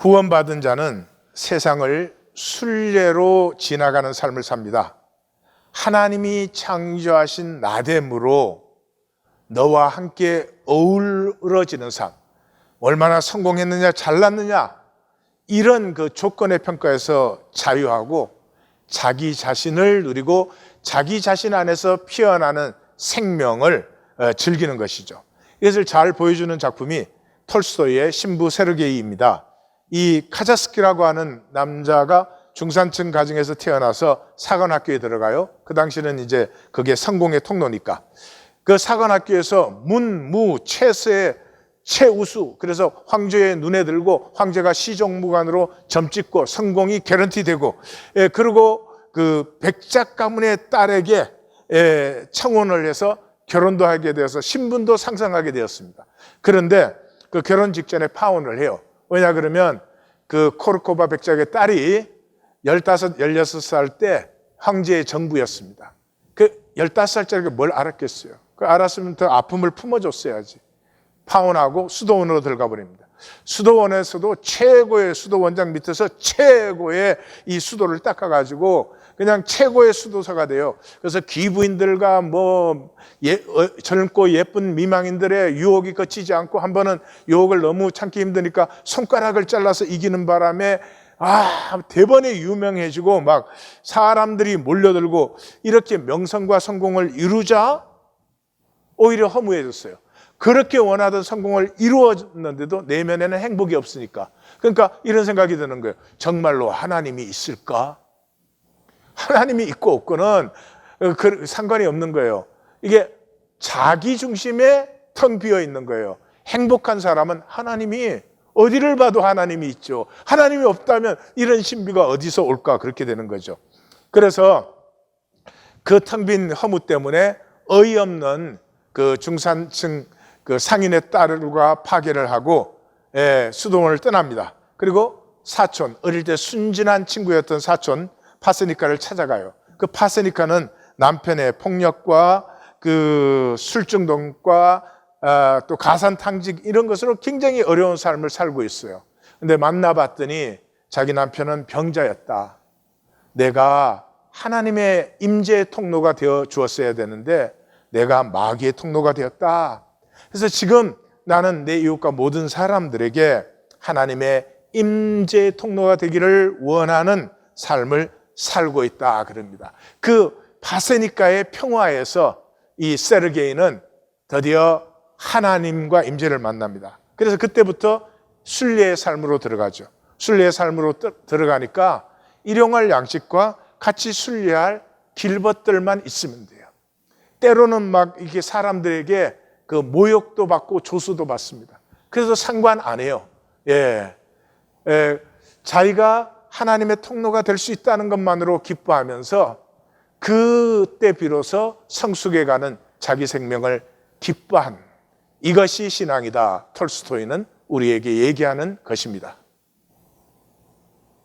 구원받은 자는 세상을 순례로 지나가는 삶을 삽니다. 하나님이 창조하신 나됨으로 너와 함께 어우러지는 삶. 얼마나 성공했느냐, 잘났느냐, 이런 그 조건의 평가에서 자유하고 자기 자신을 누리고 자기 자신 안에서 피어나는 생명을 어, 즐기는 것이죠. 이것을 잘 보여주는 작품이 톨스토이의 신부 세르게이입니다. 이 카자스키라고 하는 남자가 중산층 가정에서 태어나서 사관학교에 들어가요. 그 당시는 이제 그게 성공의 통로니까. 그 사관학교에서 문, 무, 채세, 최우수. 그래서 황제의 눈에 들고 황제가 시종무관으로 점 찍고 성공이 개런티 되고, 예, 그리고 그 백작 가문의 딸에게 예, 청혼을 해서 결혼도 하게 되어서 신분도 상상하게 되었습니다. 그런데 그 결혼 직전에 파혼을 해요. 왜냐 그러면 그 코르코바 백작의 딸이 15, 16살 때 황제의 정부였습니다. 그 15살짜리가 뭘 알았겠어요? 그 알았으면 더 아픔을 품어줬어야지. 파혼하고 수도원으로 들어가 버립니다. 수도원에서도 최고의 수도원장 밑에서 최고의 이 수도를 닦아가지고 그냥 최고의 수도사가 돼요. 그래서 귀부인들과 뭐 예, 어, 젊고 예쁜 미망인들의 유혹이 거치지 않고 한 번은 유혹을 너무 참기 힘드니까 손가락을 잘라서 이기는 바람에 아, 대번에 유명해지고 막 사람들이 몰려들고 이렇게 명성과 성공을 이루자 오히려 허무해졌어요. 그렇게 원하던 성공을 이루었는데도 내면에는 행복이 없으니까. 그러니까 이런 생각이 드는 거예요. 정말로 하나님이 있을까? 하나님이 있고 없고는 그 상관이 없는 거예요. 이게 자기 중심에 텅 비어 있는 거예요. 행복한 사람은 하나님이 어디를 봐도 하나님이 있죠. 하나님이 없다면 이런 신비가 어디서 올까 그렇게 되는 거죠. 그래서 그 텅 빈 허무 때문에 어이없는 그 중산층 그 상인의 딸과 파괴를 하고 예, 수도원을 떠납니다. 그리고 사촌 어릴 때 순진한 친구였던 사촌 파세니카를 찾아가요. 그 파세니카는 남편의 폭력과 그 술중독과 아, 또 가산탕직 이런 것으로 굉장히 어려운 삶을 살고 있어요. 근데 만나봤더니 자기 남편은 병자였다. 내가 하나님의 임재의 통로가 되어 주었어야 되는데 내가 마귀의 통로가 되었다. 그래서 지금 나는 내 이웃과 모든 사람들에게 하나님의 임재의 통로가 되기를 원하는 삶을 살고 있다 그럽니다. 그 바세니카의 평화에서 이 세르게이는 드디어 하나님과 임재를 만납니다. 그래서 그때부터 순례의 삶으로 들어가죠. 순례의 삶으로 들어가니까 일용할 양식과 같이 순례할 길벗들만 있으면 돼요. 때로는 막 이게 사람들에게 그 모욕도 받고 조수도 받습니다. 그래서 상관 안 해요. 예. 예. 자기가 하나님의 통로가 될 수 있다는 것만으로 기뻐하면서 그때 비로소 성숙해 가는 자기 생명을 기뻐한 이것이 신앙이다. 톨스토이는 우리에게 얘기하는 것입니다.